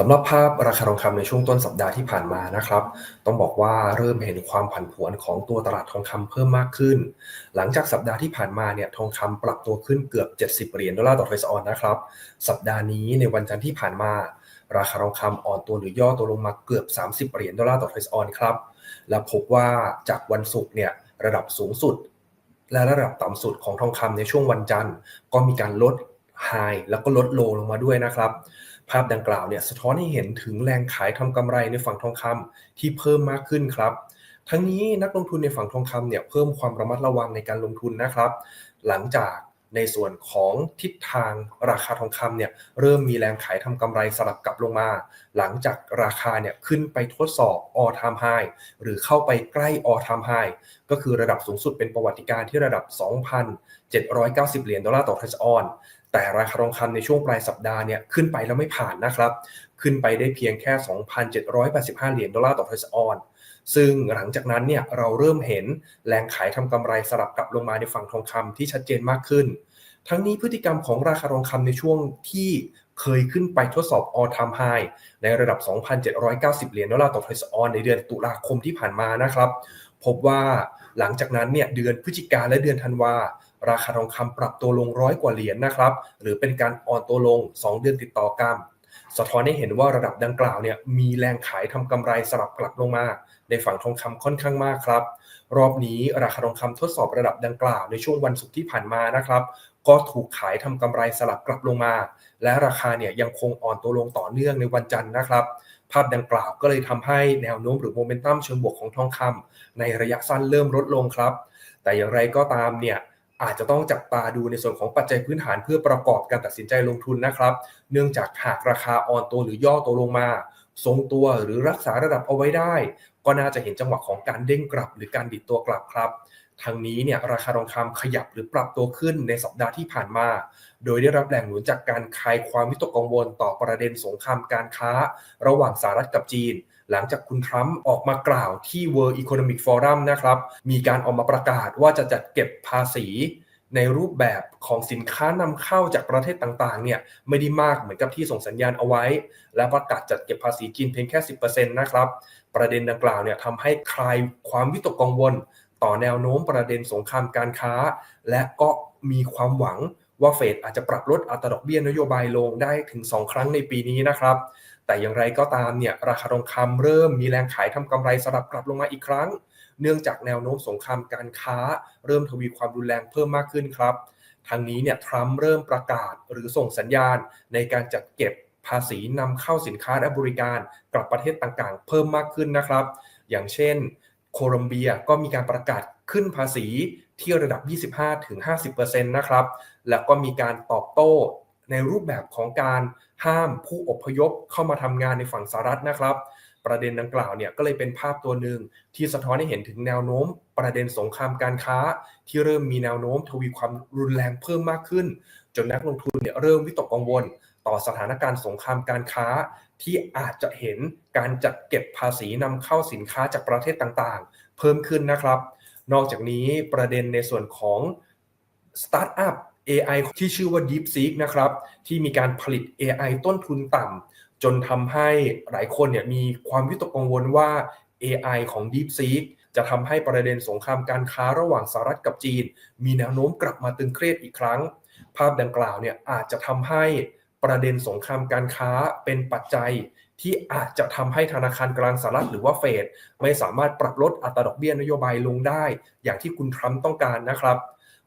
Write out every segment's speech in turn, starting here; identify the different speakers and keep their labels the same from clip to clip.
Speaker 1: สำหรับภาพราคาทองคำในช่วงต้นสัปดาห์ที่ผ่านมานะครับ ต้องบอกว่าเริ่มเห็นความผันผวนของตัวตลาดทองคำเพิ่มมากขึ้น หลังจากสัปดาห์ที่ผ่านมาเนี่ยทองคำปรับตัวขึ้นเกือบ 70 เหรียญดอลลาร์ต่อทรัสออนนะครับ สัปดาห์นี้ในวันจันทร์ที่ผ่านมา ราคาทองคำอ่อนตัวหรือย่อตัวลงมาเกือบ 30 เหรียญดอลลาร์ต่อทรัสออนครับ และพบว่าจากวันศุกร์เนี่ยระดับสูงสุด และระดับต่ำสุดของทองคำในช่วงวันจันทร์ ก็มีการลดไฮแล้วก็ลดโลลงมาด้วยนะครับ ภาพดังกล่าวเนี่ยสะท้อนให้เห็นถึงแรงขายทำกำไรในฝั่งทองคำที่เพิ่มมากขึ้นครับ ทั้งนี้นักลงทุนในฝั่งทองคำเนี่ยเพิ่มความระมัดระวังในการลงทุนนะครับ หลังจากในส่วนของทิศทางราคาทองคำเนี่ยเริ่มมีแรงขายทำกำไรสลับกลับลงมา หลังจากราคาเนี่ยขึ้นไปทดสอบ all time high หรือเข้าไปใกล้ all time high ก็คือระดับสูงสุดเป็นประวัติการที่ระดับ 2,790 เหรียญดอลลาร์ต่อทรัสออน แต่ราคาทองคำในช่วงปลายสัปดาห์เนี่ยขึ้นไปแล้วไม่ผ่านนะครับ ขึ้นไปได้เพียงแค่ 2,785 เหรียญดอลลาร์ต่อทรัสออนซึ่งหลังจากนั้นเนี่ยเราเริ่มเห็นแรงขายทำกำไรสลับกลับลงมาในฝั่งทองคำที่ชัดเจนมากขึ้น ทั้งนี้พฤติกรรมของราคาทองคำในช่วงที่เคยขึ้นไปทดสอบ all time high ในระดับ 2,790 เหรียญดอลลาร์ต่อทรัสออนในเดือนตุลาคมที่ผ่านมานะครับ พบว่าหลังจากนั้นเนี่ยเดือนพฤศจิกาและเดือนธันวา ราคาทองคำปรับตัวลงร้อยกว่าเหรียญนนะครับ หรือเป็นการอ่อนตัวลง 2 เดือนติดต่อกันสะท้อนให้เห็นว่าระดับดังกล่าวเนี่ยมีแรงขายทำกำไรสลับกลับลงมา ในฝั่งทองคำค่อนข้างมากครับ รอบนี้ราคาทองคำทดสอบระดับดังกล่าวในช่วงวันศุกร์ที่ผ่านมานะครับ ก็ถูกขายทำกำไรสลับกลับลงมา และราคาเนี่ยยังคงอ่อนตัวลงต่อเนื่องในวันจันทร์นะครับภาพดังกล่าวก็เลยทำให้แนวโน้มหรือโมเมนตัมเชิงบวกของทองคำในระยะสั้นเริ่มลดลงครับ แต่อย่างไรก็ตามเนี่ย อาจจะต้องจับตาดูในส่วนของปัจจัยพื้นฐานเพื่อประกอบการตัดสินใจลงทุนนะครับ เนื่องจากหากราคาอ่อนตัวหรือย่อตัวลงมา ทรงตัวหรือรักษาระดับเอาไว้ได้ ก็น่าจะเห็นจังหวะของการเด้งกลับ หรือการดิดตัวกลับครับทางนี้เนี่ยราคาทองคำขยับหรือปรับตัวขึ้นในสัปดาห์ที่ผ่านมา โดยได้รับแรงหนุนจากการคลายความวิตกกังวลต่อประเด็นสงครามการค้า ระหว่างสหรัฐกับจีน หลังจากคุณทรัมป์ออกมากล่าวที่ World Economic Forum นะครับ มีการออกมาประกาศว่าจะจัดเก็บภาษีในรูปแบบของสินค้านำเข้าจากประเทศต่างๆ เนี่ยไม่ได้มากเหมือนกับที่ส่งสัญญาณเอาไว้ และประกาศจัดเก็บภาษีจีนเพียงแค่ 10%นะครับ ประเด็นดังกล่าวเนี่ยทำให้คลายความวิตกกังวล ต่อแนวโน้มประเด็นสงครามการค้า และก็มีความหวังว่าเฟดอาจจะปรับลดอัตราดอกเบี้ยนโยบายลงได้ถึง 2 ครั้งในปีนี้นะครับ แต่อย่างไรก็ตามเนี่ยราคาทองคำเริ่มมีแรงขายทำกำไรสลับกลับลงมาอีกครั้ง เนื่องจากแนวโน้มสงครามการค้า เริ่มทวีความรุนแรงเพิ่มมากขึ้นครับทางนี้เนี่ยทรัมป์เริ่มประกาศหรือส่งสัญญาณ ในการจัดเก็บภาษีนำเข้าสินค้าและบริการกลับประเทศต่างๆ เพิ่มมากขึ้นนะครับ อย่างเช่น โคลอมเบียก็มีการประกาศขึ้นภาษีที่ระดับ 25-50%นะครับ แล้วก็มีการตอบโต้ ในรูปแบบของการห้ามผู้อพยพเข้ามาทำงานในฝั่งสหรัฐนะครับ ประเด็นดังกล่าวเนี่ยก็เลยเป็นภาพตัวหนึ่งที่สะท้อนให้เห็นถึงแนวโน้ม ประเด็นสงครามการค้า ที่เริ่มมีแนวโน้มทวีความรุนแรงเพิ่มมากขึ้น จนนักลงทุนเนี่ยเริ่มวิตกกังวล ต่อสถานการณ์สงครามการค้า ที่อาจจะเห็นการจัดเก็บภาษีนำเข้าสินค้าจากประเทศต่างๆ เพิ่มขึ้นนะครับ นอกจากนี้ประเด็นในส่วนของสตาร์ทอัพ AI ที่ชื่อว่า DeepSeek นะครับที่มีการผลิต AI ต้นทุนต่ำจนทำให้หลายคนเนี่ยมีความวิตกกังวลว่า AI ของ DeepSeek จะทำให้ประเด็นสงครามการค้าระหว่างสหรัฐกับจีน มีแนวโน้มกลับมาตึงเครียดอีกครั้ง ภาพดังกล่าวเนี่ยอาจจะทำให้ประเด็นสงครามการค้าเป็นปัจจัยที่อาจจะทำให้ธนาคารกลางสหรัฐหรือว่าเฟดไม่สามารถปรับลดอัตราดอกเบี้ยนโยบายลงได้ อย่างที่คุณทรัมป์ต้องการนะครับ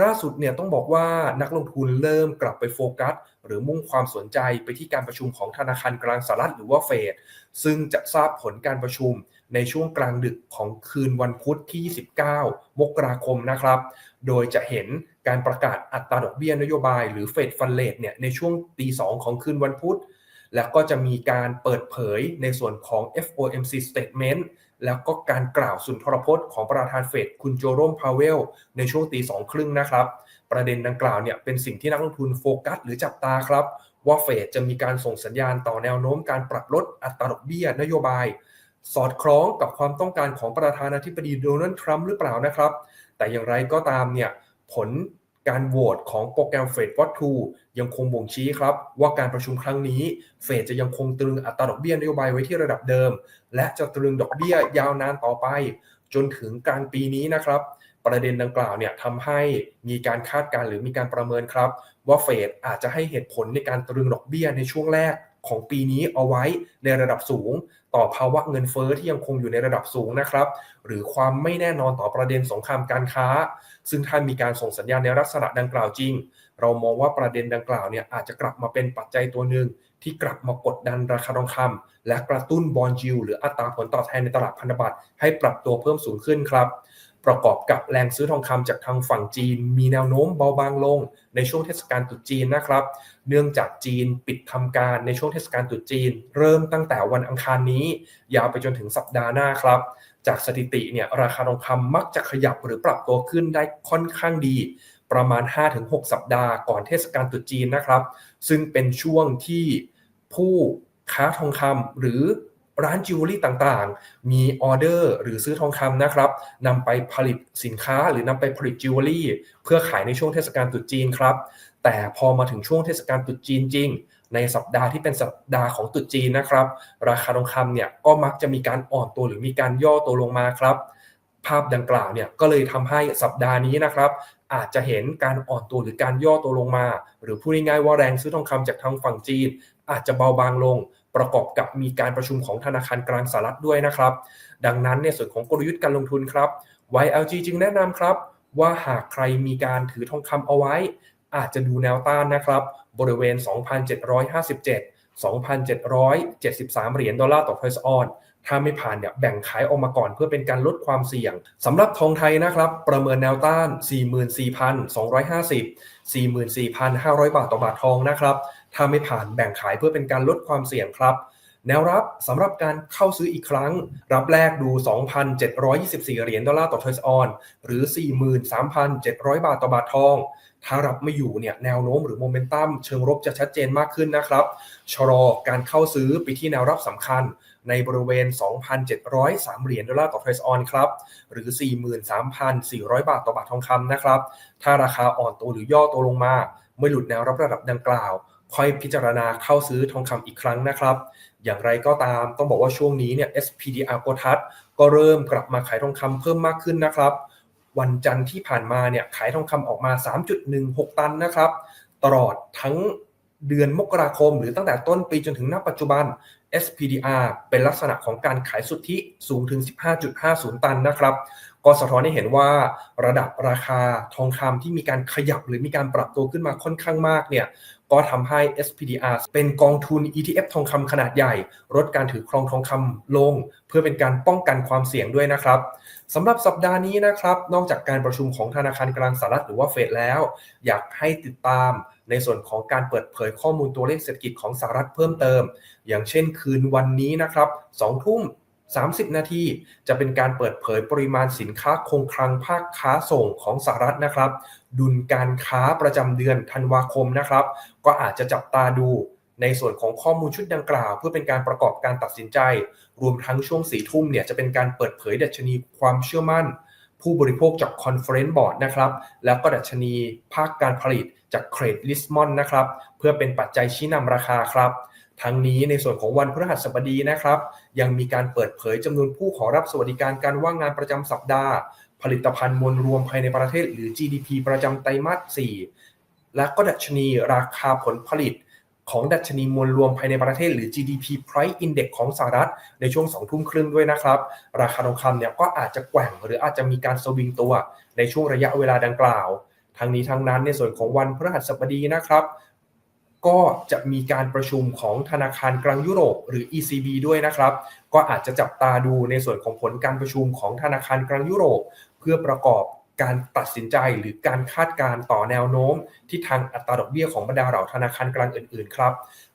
Speaker 1: ล่าสุดเนี่ยต้องบอกว่านักลงทุนเริ่มกลับไปโฟกัส หรือมุ่งความสนใจไปที่การประชุมของธนาคารกลางสหรัฐหรือว่าเฟดซึ่งจะทราบผลการประชุมในช่วงกลางดึกของคืนวันพุธที่ 29 มกราคมนะครับ โดยจะเห็นการประกาศอัตราดอกเบี้ยนโยบายหรือเฟดฟันเลทเนี่ยในช่วงตีสองของคืนวันพุธ แล้วก็จะมีการเปิดเผยในส่วนของ FOMC statement แล้วก็การกล่าวสุนทรพจน์ของประธานเฟดคุณโจโรมพาวเวล ในช่วงตีสองครึ่งนะครับ ประเด็นดังกล่าวเนี่ยเป็นสิ่งที่นักลงทุนโฟกัส หรือจับตาครับ ว่าเฟดจะมีการส่งสัญญาณต่อแนวโน้มการปรับลดอัตราดอกเบี้ยนโยบาย สอดคล้องกับความต้องการของประธานาธิบดีโดนัลด์ทรัมป์หรือเปล่านะครับ แต่อย่างไรก็ตามเนี่ยผล การโหวตของโปรแกรมเฟดวอตทูยังคงบ่งชี้ครับ ว่าการประชุมครั้งนี้ เฟดจะยังคงตรึงอัตราดอกเบี้ยนโยบายไว้ที่ระดับเดิม และจะตรึงดอกเบี้ยยาวนานต่อไป จนถึงกลางปีนี้นะครับ ประเด็นดังกล่าวเนี่ยทำให้มีการคาดการณ์หรือมีการประเมินครับ ว่าเฟดอาจจะให้เหตุผลในการตรึงดอกเบี้ยในช่วงแรก ของปีนี้เอาไว้ในระดับสูง ต่อภาวะเงินเฟอ้อที่ยังคงอยู่ในระดับสูงนะครับ หรือความไม่แน่นอนต่อประเด็นสงครามการค้า ซึ่งถ้ามีการส่งสัญญาณในลักษณะดังกล่าวจริง เรามองว่าประเด็นดังกล่าวเนี่ยอาจจะกลับมาเป็นปัจจัยตัวหนึ่งที่กลับมากดดันราคาทองคำและกระตุ้นบอลจิวหรืออัตราผลตอบแทนในตลาดพันธบัตรให้ปรับตัวเพิ่มสูงขึ้นครับ ประกอบกับแรงซื้อทองคำจากทางฝั่งจีน มีแนวโน้มเบาบางลง ในช่วงเทศกาลตรุษจีนนะครับ เนื่องจากจีนปิดทำการในช่วงเทศกาลตรุษจีน เริ่มตั้งแต่วันอังคารนี้ ยาวไปจนถึงสัปดาห์หน้าครับ จากสถิติเนี่ยราคาทองคำมักจะขยับหรือปรับตัวขึ้นได้ค่อนข้างดี ประมาณ 5-6 สัปดาห์ก่อนเทศกาลตรุษจีนนะครับ ซึ่งเป็นช่วงที่ผู้ค้าทองคำหรือ ร้านจิวเวลรี่ต่างๆ มีออเดอร์หรือซื้อทองคำนะครับนำไปผลิตสินค้าหรือนำไปผลิตจิวเวลรี่เพื่อขายในช่วงเทศกาลตรุษจีนครับ แต่พอมาถึงช่วงเทศกาลตรุษจีนจริง ในสัปดาห์ที่เป็นสัปดาห์ของตรุษจีนนะครับ ราคาทองคำเนี่ยก็มักจะมีการอ่อนตัวหรือมีการย่อตัวลงมาครับ ภาพดังกล่าวเนี่ยก็เลยทำให้สัปดาห์นี้นะครับ อาจจะเห็นการอ่อนตัวหรือการย่อตัวลงมา หรือพูดง่ายๆว่าแรงซื้อทองคำจากทางฝั่งจีน อาจจะเบาบางลง ประกอบกับมีการประชุมของธนาคารกลางสหรัฐด้วยนะครับ ดังนั้นในส่วนของกลยุทธ์การลงทุนครับ YLG จึงแนะนำครับ ว่าหากใครมีการถือทองคำเอาไว้ อาจจะดูแนวต้านนะครับ บริเวณ 2,757 2,773 เหรียญดอลลาร์ต่อทอยส์ออน ถ้าไม่ผ่านเนี่ยแบ่งขายออกมาก่อนเพื่อเป็นการลดความเสี่ยง สำหรับทองไทยนะครับ ประเมินแนวต้าน 44,250 44,500 บาทต่อบาททองนะครับ ถ้าไม่ผ่านแบ่งขายเพื่อเป็นการลดความเสี่ยงครับแนวรับสำหรับการเข้าซื้ออีกครั้ง รับแรกดู 2,724 เหรียญดอลลาร์ต่อทอยส์ออน หรือ 43,700 บาทต่อบาททอง ถ้ารับไม่อยู่เนี่ยแนวโน้มหรือโมเมนตัมเชิงรบจะชัดเจนมากขึ้นนะครับชะลอการเข้าซื้อไปที่แนวรับสำคัญในบริเวณ 2,703 เหรียญดอลลาร์ต่อทอยส์ออนครับ หรือ 43,400 บาทต่อบาททองคำนะครับ ถ้าราคาอ่อนตัวหรือย่อตัวลงมาไม่หลุดแนวรับระดับดังกล่าว ค่อยพิจารณาเข้าซื้อทองคำอีกครั้งนะครับ อย่างไรก็ตามต้องบอกว่าช่วงนี้เนี่ย SPDR โกทัสก็เริ่มกลับมาขายทองคำเพิ่มมากขึ้นนะครับ วันจันทร์ที่ผ่านมาเนี่ยขายทองคำออกมา 3.16 ตันนะครับ ตลอดทั้งเดือนมกราคม หรือตั้งแต่ต้นปีจนถึงณปัจจุบัน SPDR เป็นลักษณะของการขายสุทธิสูงถึง 15.50 ตันนะครับ ก็สะท้อนให้เห็นว่าระดับราคาทองคำที่มีการขยับหรือมีการปรับตัวขึ้นมาค่อนข้างมากเนี่ยก็ทำให้ SPDR เป็นกองทุน ETF ทองคำขนาดใหญ่ ลดการถือครองทองคำลง เพื่อเป็นการป้องกันความเสี่ยงด้วยนะครับสำหรับสัปดาห์นี้นะครับ นอกจากการประชุมของธนาคารกลางสหรัฐหรือว่าเฟดแล้ว อยากให้ติดตามในส่วนของการเปิดเผยข้อมูลตัวเลขเศรษฐกิจของสหรัฐเพิ่มเติม อย่างเช่นคืนวันนี้นะครับ2ทุ่ม 30 นาที จะเป็นการเปิดเผยปริมาณสินค้าคงคลังภาคค้าส่งของสหรัฐนะครับ ดุลการค้าประจำเดือนธันวาคมนะครับ ก็อาจจะจับตาดูในส่วนของข้อมูลชุดดังกล่าว เพื่อเป็นการประกอบการตัดสินใจ รวมทั้งช่วงสี่ทุ่มเนี่ยจะเป็นการเปิดเผยดัชนีความเชื่อมั่น ผู้บริโภคจากคอนเฟอเรนซ์บอร์ดนะครับแล้วก็ดัชนีภาคการผลิตจากเครดลิสมอนนะครับเพื่อเป็นปัจจัยชี้นำราคาครับ ทั้งนี้ในส่วนของวันพฤหัสบดีนะครับ ยังมีการเปิดเผยจำนวนผู้ขอรับสวัสดิการการว่างงานประจำสัปดาห์ ผลิตภัณฑ์มวลรวมภายในประเทศหรือ GDP ประจำไตรมาส 4 และก็ดัชนีราคาผลผลิตของดัชนีมวลรวมภายในประเทศหรือ GDP Price Index ของสหรัฐ ในช่วง2ทุ่มครึ่งด้วยนะครับ ราคาทองคำเนี่ยก็อาจจะแกว่งหรืออาจจะมีการสวิงตัวในช่วงระยะเวลาดังกล่าว ทั้งนี้ทั้งนั้นในส่วนของวันพฤหัสบดีนะครับ ก็จะมีการประชุมของธนาคารกลางยุโรปหรือ ECB ด้วยนะครับ ก็อาจจะจับตาดูในส่วนของผลการประชุมของธนาคารกลางยุโรป เพื่อประกอบการตัดสินใจหรือการคาดการณ์ต่อแนวโน้มที่ทางอัตราดอกเบี้ยของบรรดาเหล่าธนาคารกลางอื่นๆครับ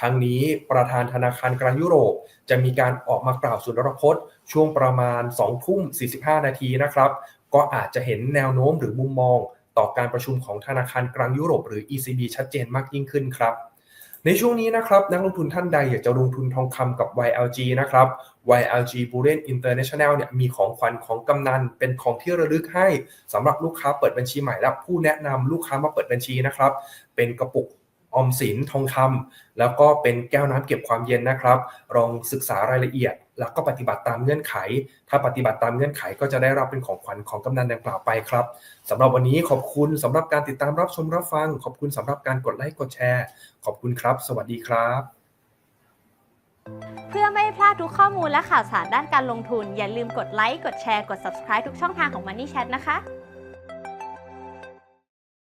Speaker 1: ทั้งนี้ประธานธนาคารกลางยุโรป จะมีการออกมากล่าวสุนทรพจน์ ช่วงประมาณ2ทุ่ม45 นาทีนะครับ ก็อาจจะเห็นแนวโน้มหรือมุมมอง ต่อการประชุมของธนาคารกลางยุโรปหรือ ECB ชัดเจนมากยิ่งขึ้นครับ ในช่วงนี้นะครับนักลงทุนท่านใดอยากจะลงทุนทองคำกับ YLG นะครับ YLG b u l l e n International เนี่ยมีของขวัญของกำนันเป็นของที่ระลึกให้สำหรับลูกค้าเปิดบัญชีใหม่และผู้แนะนำลูกค้ามาเปิดบัญชีนะครับเป็นกระปุก ออมสินทองคำแล้วก็เป็นแก้วน้ำเก็บความเย็นนะครับ ลองศึกษารายละเอียด แล้วก็ปฏิบัติตามเงื่อนไข ถ้าปฏิบัติตามเงื่อนไขก็จะได้รับเป็นของขวัญของกำนันดังกล่าวไปครับสำหรับวันนี้ขอบคุณสำหรับการติดตามรับชมรับฟัง ขอบคุณสำหรับการกดไลค์กดแชร์ ขอบคุณครับ สวัสดีครับ
Speaker 2: เพื่อไม่พลาดทุกข้อมูลและข่าวสารด้านการลงทุน อย่าลืมกดไลค์กดแชร์กด subscribe ทุกช่องทางของ Money Chat นะคะ